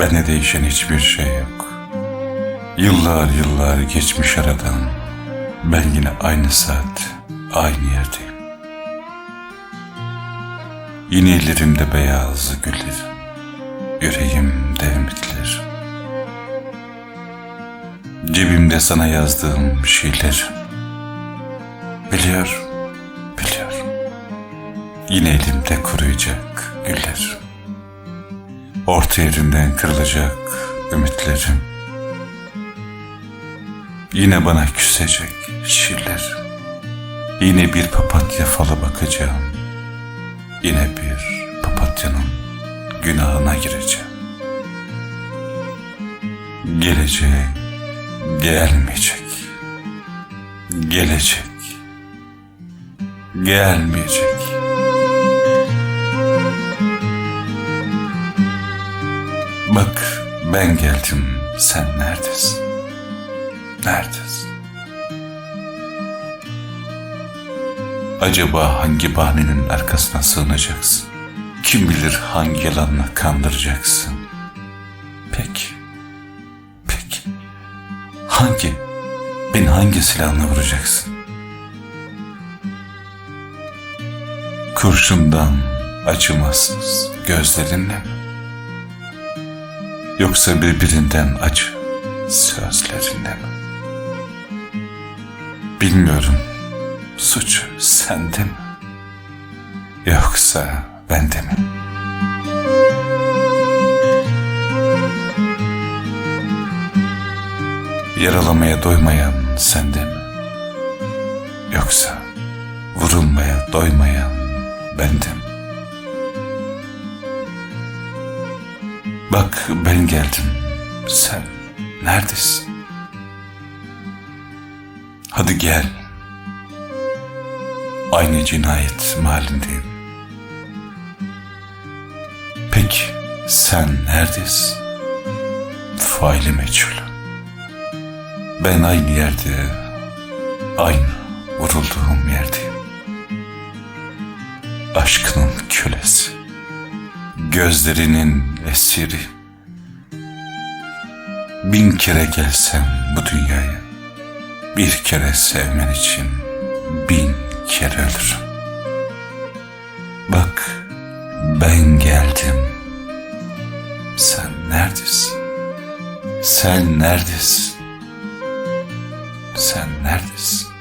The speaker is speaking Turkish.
Bende değişen hiçbir şey yok. Yıllar yıllar geçmiş aradan. Ben yine aynı saat, aynı yerdeyim. Yine ellerimde beyaz güller. Yüreğimde ümitler. Cebimde sana yazdığım şiirler. Biliyorum, biliyorum. Yine elimde kuruyacak güller. Orta yerinden kırılacak ümitlerim. Yine bana küsecek şiirler. Yine bir papatya falı bakacağım. Yine bir papatyanın günahına gireceğim. Gelecek, gelmeyecek. Gelecek, gelmeyecek. Bak ben geldim, sen neredesin? Neredesin? Acaba hangi bahanenin arkasına sığınacaksın? Kim bilir hangi yalanla kandıracaksın? Peki, peki. Hangi, beni hangi silahla vuracaksın? Kurşundan acımasız gözlerinle mi? Yoksa birbirinden acı sözlerinle mi? Bilmiyorum. Suç sende mi? Yoksa bende mi? Yaralamaya doymayan sende mi? Yoksa vurulmaya doymayan bende mi? Bak ben geldim. Sen neredesin? Hadi gel. Aynı cinayet mahallindeyim. Peki sen neredesin? Faili meçhul. Ben aynı yerde, aynı vurulduğum yerdeyim. Aşkının gözlerinin esiri. Bin kere gelsem bu dünyaya, bir kere sevmen için bin kere ölürüm. Bak ben geldim. Sen neredesin? Sen neredesin? Sen neredesin? Nerede?